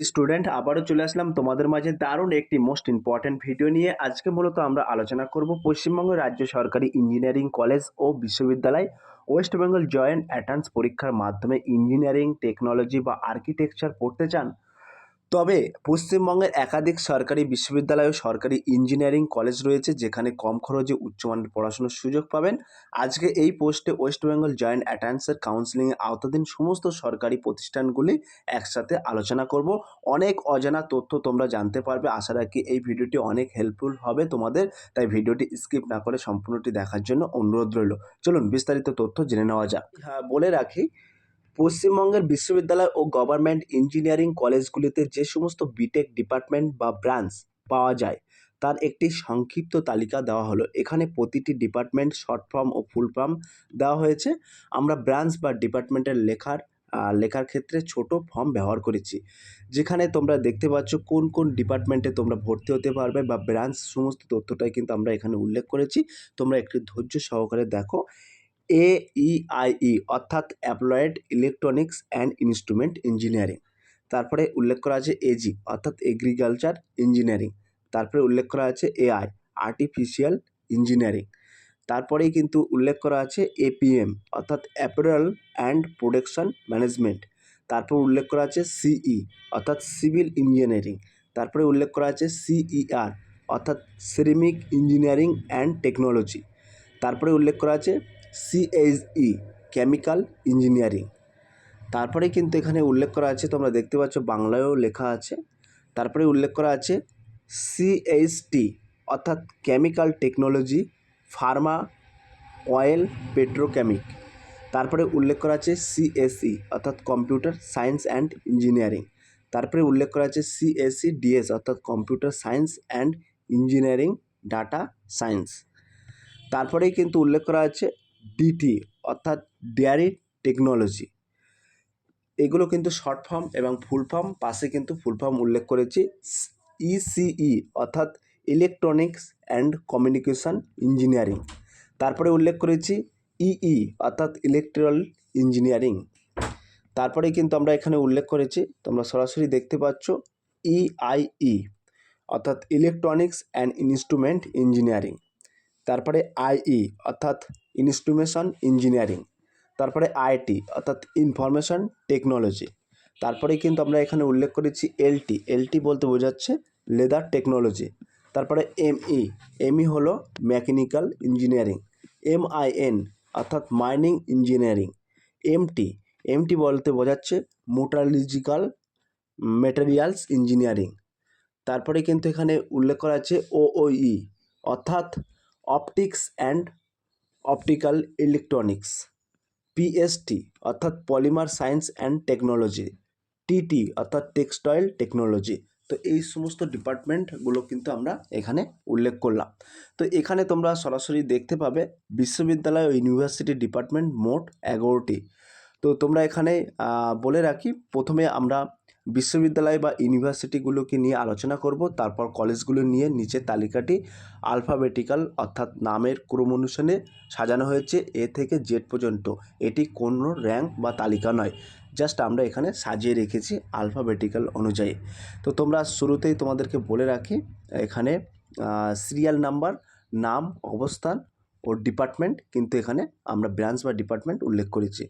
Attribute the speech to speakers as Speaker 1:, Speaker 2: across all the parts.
Speaker 1: Student, আবারও চলে আসলাম তোমাদের মাঝে দারুণ একটি মোস্ট ইম্পর্ট্যান্ট ভিডিও নিয়ে। আজকে মূলত আমরা আলোচনা করব পশ্চিমবঙ্গ রাজ্য সরকারি ইঞ্জিনিয়ারিং কলেজ ও বিশ্ববিদ্যালয় ওয়েস্ট বেঙ্গল জয়েন্ট অ্যাটান্স পরীক্ষার মাধ্যমে ইঞ্জিনিয়ারিং টেকনোলজি বা আর্কিটেকচার পড়তে চান। তবে পশ্চিমবঙ্গের একাধিক সরকারি বিশ্ববিদ্যালয় ও সরকারি ইঞ্জিনিয়ারিং কলেজ রয়েছে, যেখানে কম খরচে উচ্চমানের পড়াশোনার সুযোগ পাবেন। আজকে এই পোস্টে ওয়েস্ট বেঙ্গল জয়েন্ট অ্যাটান্সের কাউন্সিলিংয়ে আওতাধীন সমস্ত সরকারি প্রতিষ্ঠানগুলি একসাথে আলোচনা করব। অনেক অজানা তথ্য তোমরা জানতে পারবে। আশা রাখি এই ভিডিওটি অনেক হেল্পফুল হবে তোমাদের। তাই ভিডিওটি স্কিপ না করে সম্পূর্ণটি দেখার জন্য অনুরোধ রইল। চলুন বিস্তারিত তথ্য জেনে নেওয়া যাক। হ্যাঁ বলে রাখি পশ্চিমবঙ্গের বিশ্ববিদ্যালয় ও গভর্নমেন্ট ইঞ্জিনিয়ারিং কলেজগুলিতে যে সমস্ত বিটেক ডিপার্টমেন্ট বা ব্রাঞ্চ পাওয়া যায়, তার একটি সংক্ষিপ্ত তালিকা দেওয়া হলো। এখানে প্রতিটি ডিপার্টমেন্ট শর্ট ফর্ম ও ফুল ফর্ম দেওয়া হয়েছে। আমরা ব্রাঞ্চ বা ডিপার্টমেন্টের লেখার লেখার ক্ষেত্রে ছোট ফর্ম ব্যবহার করেছি, যেখানে তোমরা দেখতে পাচ্ছ কোন কোন ডিপার্টমেন্টে তোমরা ভর্তি হতে পারবে বা ব্রাঞ্চ সমস্ত তথ্যটাই কিন্তু আমরা এখানে উল্লেখ করেছি। তোমরা একটু ধৈর্য সহকারে দেখো। এইআইই অর্থাৎ applied electronics and instrument engineering. তারপরে উল্লেখ করা আছে এজি অর্থাৎ এগ্রিকালচার ইঞ্জিনিয়ারিং। তারপরে উল্লেখ করা আছে এআই আর্টিফিশিয়াল ইঞ্জিনিয়ারিং। তারপরেই কিন্তু উল্লেখ করা আছে এপিএম অর্থাৎ অ্যাপারেল অ্যান্ড প্রোডাকশন ম্যানেজমেন্ট। তারপর উল্লেখ করা আছে সিই অর্থাৎ সিভিল ইঞ্জিনিয়ারিং। তারপরে উল্লেখ করা আছে সিইআর অর্থাৎ সিরামিক ইঞ্জিনিয়ারিং অ্যান্ড টেকনোলজি। তারপরে উল্লেখ করা আছে সিএইচই কেমিক্যাল ইঞ্জিনিয়ারিং তারপরে কিন্তু এখানে উল্লেখ করা আছে, তোমরা দেখতে পাচ্ছ বাংলায়ও লেখা আছে। তারপরে উল্লেখ করা আছে সিএইচটি অর্থাৎ chemical technology pharma oil petrochemical তারপরে উল্লেখ করা আছে সিএসই অর্থাৎ কম্পিউটার সায়েন্স অ্যান্ড ইঞ্জিনিয়ারিং তারপরে উল্লেখ করা আছে সিএসসি ডিএস অর্থাৎ computer science and engineering data science তারপরেই কিন্তু উল্লেখ করা আছে ডিটি অর্থাৎ ডেয়ারি টেকনোলজি এগুলো কিন্তু শর্ট ফর্ম এবং ফুল ফর্ম পাশে কিন্তু ফুল ফর্ম উল্লেখ করেছি ইসিই অর্থাৎ ইলেকট্রনিক্স অ্যান্ড কমিউনিকেশন ইঞ্জিনিয়ারিং তারপরে উল্লেখ করেছি ইই অর্থাৎ ইলেকট্রিক্যাল ইঞ্জিনিয়ারিং তারপরে কিন্তু আমরা এখানে উল্লেখ করেছি, তোমরা সরাসরি দেখতে পাচ্ছ ইআইই অর্থাৎ ইলেকট্রনিক্স অ্যান্ড ইনস্ট্রুমেন্ট ইঞ্জিনিয়ারিং তারপরে আইই অর্থাৎ ইনস্ট্রুমেশন ইঞ্জিনিয়ারিং, তারপরে আইটি অর্থাৎ ইনফরমেশন টেকনোলজি তারপরে কিন্তু আমরা এখানে উল্লেখ করেছি এলটি। এলটি বলতে বোঝাচ্ছে লেদার টেকনোলজি, তারপরে এমই। এমই হলো মেকানিক্যাল ইঞ্জিনিয়ারিং, এমআইএন, অর্থাৎ মাইনিং ইঞ্জিনিয়ারিং। এমটি এমটি বলতে বোঝাচ্ছে মোটারলজিক্যাল মেটেরিয়ালস ইঞ্জিনিয়ারিং। তারপরে কিন্তু এখানে উল্লেখ করা আছে ওওই, অর্থাৎ optics and optical electronics PST অর্থাৎ polymer science and technology TT অর্থাৎ টেক্সটাইল টেকনোলজি। তো এই সমস্ত ডিপার্টমেন্টগুলো কিন্তু আমরা এখানে উল্লেখ করলাম। তো এখানে তোমরা সরাসরি দেখতে পাবে বিশ্ববিদ্যালয় ও ইউনিভার্সিটি ডিপার্টমেন্ট মোট এগারোটি। তো তোমরা এখানে বলে রাখি, প্রথমে আমরা বিশ্ববিদ্যালয় বা ইউনিভার্সিটিগুলোকে নিয়ে আলোচনা করব, তারপর কলেজগুলো নিয়ে নিচের তালিকাটি আলফাবেটিক্যাল অর্থাৎ নামের ক্রম অনুসারে সাজানো হয়েছে, এ থেকে জেড পর্যন্ত। এটি কোনো র্যাঙ্ক বা তালিকা নয়, জাস্ট আমরা এখানে সাজিয়ে রেখেছি আলফাবেটিক্যাল অনুযায়ী। তো তোমরা শুরুতেই তোমাদেরকে বলে রাখি, এখানে সিরিয়াল নাম্বার, নাম, অবস্থান ও ডিপার্টমেন্ট, কিন্তু এখানে আমরা ব্রাঞ্চ বা ডিপার্টমেন্ট উল্লেখ করেছি।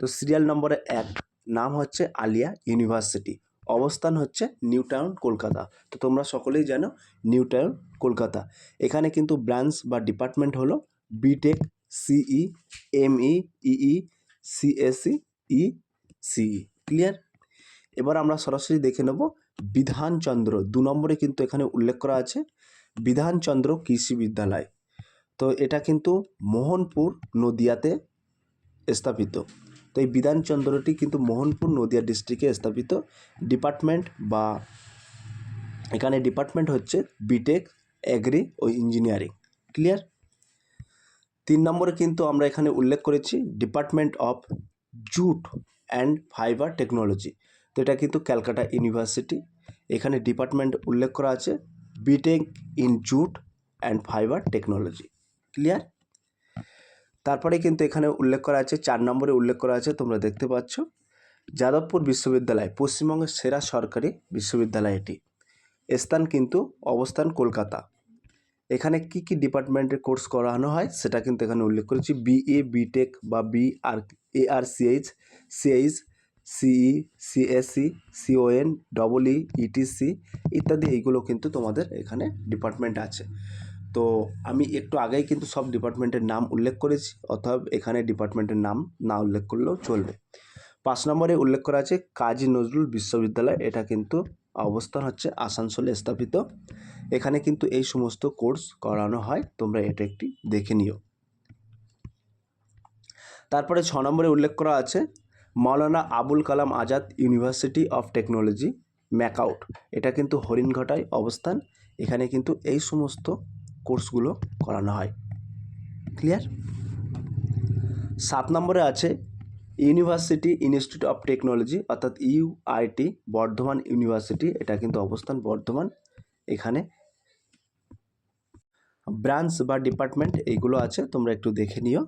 Speaker 1: তো সিরিয়াল নম্বরে এক নাম হচ্ছে আলিয়া ইউনিভার্সিটি। অবস্থান হচ্ছে নিউ টাউন কলকাতা। তো তোমরা সকলেই জানো নিউ টাউন কলকাতা। এখানে কিন্তু ব্রাঞ্চ বা ডিপার্টমেন্ট হলো বিটেক সিই এমই ইই সিএসসি ই সিই ক্লিয়ার এবার আমরা সরাসরি দেখে নেব বিধানচন্দ্র। দু নম্বরে কিন্তু এখানে উল্লেখ করা আছে, বিধানচন্দ্র কৃষি বিদ্যালয়। তো এটা কিন্তু মোহনপুর নদিয়াতে স্থাপিত। তো এই বিধানচন্দ্রটি কিন্তু মোহনপুর নদিয়া ডিস্ট্রিক্টে স্থাপিত ডিপার্টমেন্ট বা এখানে ডিপার্টমেন্ট হচ্ছে বিটেক এগ্রি ও ইঞ্জিনিয়ারিং ক্লিয়ার তিন নম্বরে কিন্তু আমরা এখানে উল্লেখ করেছি department of jute and fibre technology তো এটা কিন্তু ক্যালকাটা ইউনিভার্সিটি। এখানে ডিপার্টমেন্ট উল্লেখ করা আছে BTech in jute and fibre technology clear তারপরে কিন্তু এখানে উল্লেখ করা আছে, চার নম্বরে উল্লেখ করা আছে, তোমরা দেখতে পাচ্ছ। যাদবপুর বিশ্ববিদ্যালয়, পশ্চিমবঙ্গের সেরা সরকারি বিশ্ববিদ্যালয় এটি স্থান কিন্তু অবস্থান কলকাতা। এখানে কি কি ডিপার্টমেন্টের কোর্স করানো হয়, সেটা কিন্তু এখানে উল্লেখ করেছি। বিএ বিটেক বা B R A R CH CH CE CSC CON double ETC ইত্যাদি, এইগুলো কিন্তু তোমাদের এখানে ডিপার্টমেন্ট আছে। তো আমি একটু আগেই কিন্তু সব ডিপার্টমেন্টের নাম উল্লেখ করেছি, অতএব এখানে ডিপার্টমেন্টের নাম না উল্লেখ করলেও চলবে। পাঁচ নম্বরে উল্লেখ করা আছে, কাজী নজরুল বিশ্ববিদ্যালয়, এটা কিন্তু অবস্থান হচ্ছে আসানসোলে স্থাপিত। এখানে কিন্তু এই সমস্ত কোর্স করানো হয়, তোমরা এটা একটি দেখে নিও। তারপরে ছ নম্বরে উল্লেখ করা আছে, Maulana Abul Kalam Azad university of technology, MAKAUT. এটা কিন্তু হরিণঘটায় অবস্থান। এখানে কিন্তু এই সমস্ত কোর্সগুলো করানো হয়। ক্লিয়ার সাত নম্বরে আছে ইউনিভার্সিটি ইনস্টিটিউট অফ টেকনোলজি অর্থাৎ ইউআইটি বর্ধমান ইউনিভার্সিটি এটা কিন্তু অবস্থান বর্ধমান। এখানে ব্রাঞ্চ বা ডিপার্টমেন্ট এইগুলো আছে, তোমরা একটু দেখে নিও।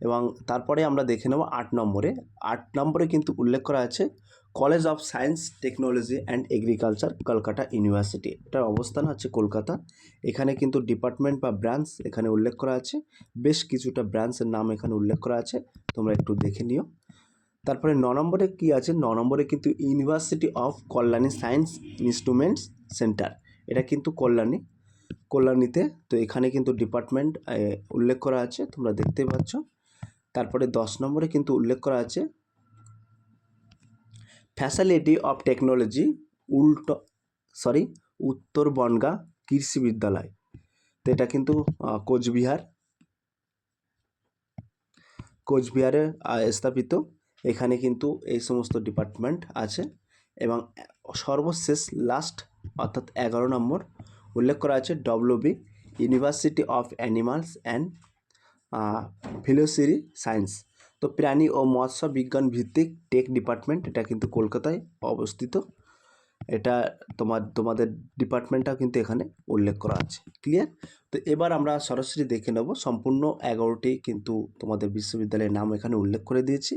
Speaker 1: এবং তারপরে আমরা দেখে নেব আট নম্বরে। আট নম্বরে কিন্তু উল্লেখ করা আছে college of science, technology and agriculture, Kolkata university. এটার অবস্থান হচ্ছে কলকাতা। এখানে কিন্তু ডিপার্টমেন্ট বা ব্রাঞ্চ এখানে উল্লেখ করা আছে। বেশ কিছুটা ব্রাঞ্চের নাম এখানে উল্লেখ করা আছে। তোমরা একটু দেখে নিও। তারপরে ন নম্বরে কী আছে? ন নম্বরে কিন্তু university of Kalyani science instruments centre. এটা কিন্তু কল্যাণী, কল্যাণীতে। তো এখানে কিন্তু ডিপার্টমেন্ট উল্লেখ করা আছে। তোমরা দেখতে পাচ্ছ। তারপরে দশ নম্বরে কিন্তু উল্লেখ করা আছে ফ্যাসিলিটি অফ টেকনোলজি, উল্টো সরি উত্তর বনগা কৃষি বিদ্যালয়। তো এটা কিন্তু কোচবিহার, কোচবিহারে স্থাপিত। এখানে কিন্তু এই সমস্ত ডিপার্টমেন্ট আছে এবং সর্বশেষ লাস্ট অর্থাৎ এগারো নম্বর উল্লেখ করা আছে WB university of animals and fishery science. তো প্রাণী ও মৎস্য বিজ্ঞান ভিত্তিক টেক ডিপার্টমেন্ট, এটা কিন্তু কলকাতায় অবস্থিত। এটা তোমার, তোমাদের ডিপার্টমেন্টটাও কিন্তু এখানে উল্লেখ করা আছে। ক্লিয়ার তো এবার আমরা সরাসরি দেখে নেব, সম্পূর্ণ এগারোটি কিন্তু তোমাদের বিশ্ববিদ্যালয়ের নাম এখানে উল্লেখ করে দিয়েছি।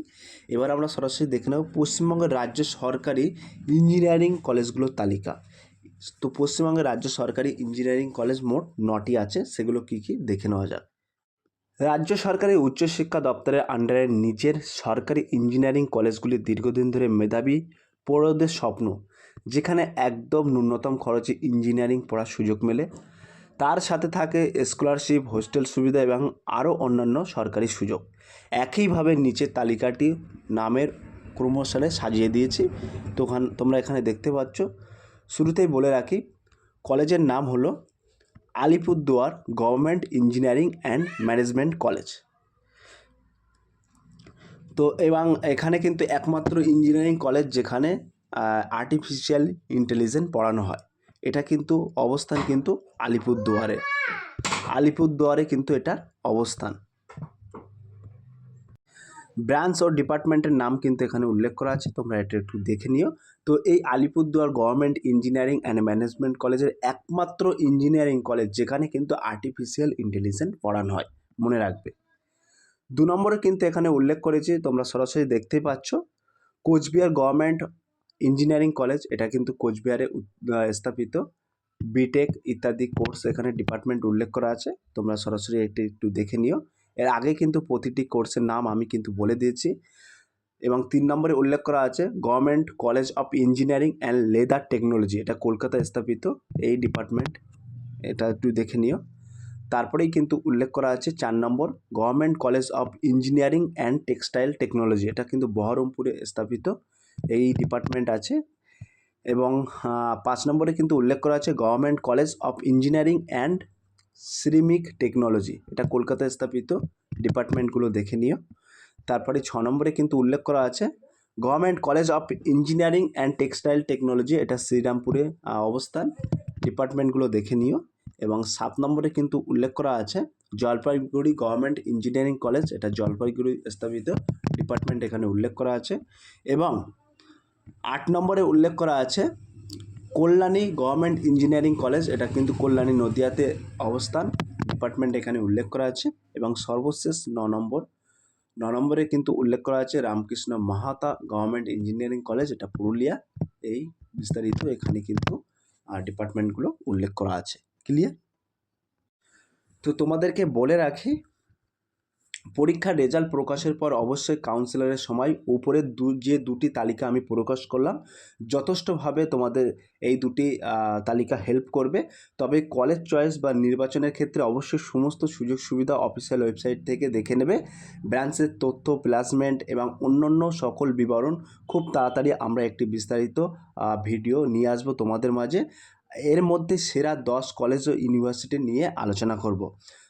Speaker 1: এবার আমরা সরাসরি দেখে নেব পশ্চিমবঙ্গের রাজ্য সরকারি ইঞ্জিনিয়ারিং কলেজগুলোর তালিকা। তো পশ্চিমবঙ্গের রাজ্য সরকারি ইঞ্জিনিয়ারিং কলেজ মোট নটি আছে, সেগুলো কী কী দেখে নেওয়া যাক। রাজ্য সরকারের উচ্চশিক্ষা দপ্তরের আন্ডারে নিজের সরকারি ইঞ্জিনিয়ারিং কলেজগুলি দীর্ঘদিন ধরে মেধাবী পড়ুয়াদের স্বপ্ন, যেখানে একদম ন্যূনতম খরচে ইঞ্জিনিয়ারিং পড়ার সুযোগ মেলে। তার সাথে থাকে স্কলারশিপ, হোস্টেল সুবিধা এবং আরও অন্যান্য সরকারি সুযোগ। একইভাবে নিচের তালিকাটি নামের ক্রমশালে সাজিয়ে দিয়েছি। তোখান তোমরা এখানে দেখতে পাচ্ছ। শুরুতেই বলে রাখি, কলেজের নাম হলো Alipurduar government engineering and management college. তো এবং এখানে কিন্তু একমাত্র ইঞ্জিনিয়ারিং কলেজ যেখানে আর্টিফিশিয়াল ইন্টেলিজেন্স পড়ানো হয়। এটা কিন্তু অবস্থান কিন্তু আলিপুরদুয়ারে। আলিপুরদুয়ারে কিন্তু এটার অবস্থান। ব্রাঞ্চ ও ডিপার্টমেন্টের নাম কিন্তু এখানে উল্লেখ করা আছে, তোমরা এটা একটু দেখে নিও। তো এই Alipurduar government engineering and management কলেজের একমাত্র ইঞ্জিনিয়ারিং কলেজ যেখানে কিন্তু আর্টিফিশিয়াল ইন্টেলিজেন্স পড়ানো হয়, মনে রাখবে। দু নম্বরে কিন্তু এখানে উল্লেখ করেছি, তোমরা সরাসরি দেখতেই পাচ্ছ, কোচবিহার গভর্নমেন্ট ইঞ্জিনিয়ারিং কলেজ এটা কিন্তু কোচবিহারে স্থাপিত। বিটেক ইত্যাদি কোর্স এখানে ডিপার্টমেন্ট উল্লেখ করা আছে, তোমরা সরাসরি এটি একটু দেখে নিও। এর আগে কিন্তু প্রতিটি কোর্সের নাম আমি কিন্তু বলে দিয়েছি। এবং তিন নম্বরে উল্লেখ করা আছে government college of engineering and leather technology এটা কলকাতায় স্থাপিত, এই ডিপার্টমেন্ট এটা একটু দেখে নিও। তারপরেই কিন্তু উল্লেখ করা আছে চার নম্বর government college of engineering and textile technology এটা কিন্তু বহরমপুরে স্থাপিত, এই ডিপার্টমেন্ট আছে। এবং পাঁচ নম্বরে কিন্তু উল্লেখ করা আছে government college of engineering and ceramic technology, এটা কলকাতায় স্থাপিত, ডিপার্টমেন্টগুলো দেখে নিও। তারপরে ছ নম্বরে কিন্তু উল্লেখ করা আছে, government college of engineering and textile technology, এটা শ্রীরামপুরে অবস্থান, ডিপার্টমেন্টগুলো দেখে নিও। এবং সাত নম্বরে কিন্তু উল্লেখ করা আছে, জলপাইগুড়ি গভর্নমেন্ট ইঞ্জিনিয়ারিং কলেজ, এটা জলপাইগুড়ি স্থাপিত, ডিপার্টমেন্ট এখানে উল্লেখ করা আছে। এবং আট নম্বরে উল্লেখ করা আছে কল্যাণী গভর্নমেন্ট ইঞ্জিনিয়ারিং কলেজ, এটা কিন্তু কল্যাণী নদিয়াতে অবস্থান। ডিপার্টমেন্ট এখানে উল্লেখ করা আছে এবং সর্বশেষ ন নম্বর। ন নম্বরে কিন্তু উল্লেখ করা আছে Ramakrishna Mahato government engineering college, এটা পুরুলিয়া। এই বিস্তারিত এখানে কিন্তু ডিপার্টমেন্টগুলো উল্লেখ করা আছে। ক্লিয়ার? তো তোমাদেরকে বলে রাখি পরীক্ষার রেজাল্ট প্রকাশের পর অবশ্যই কাউন্সিলরের সময় উপরে দু, যে দুটি তালিকা আমি প্রকাশ করলাম, যথেষ্টভাবে তোমাদের এই দুটি তালিকা হেল্প করবে। তবে কলেজ চয়েস বা নির্বাচনের ক্ষেত্রে অবশ্যই সমস্ত সুযোগ সুবিধা অফিসিয়াল ওয়েবসাইট থেকে দেখে নেবে। ব্রাঞ্চের তথ্য প্লেসমেন্ট এবং অন্যান্য সকল বিবরণ খুব তাড়াতাড়ি আমরা একটি বিস্তারিত ভিডিও নিয়ে আসব তোমাদের মাঝে। এর মধ্যে সেরা দশ কলেজ ও ইউনিভার্সিটি নিয়ে আলোচনা করব।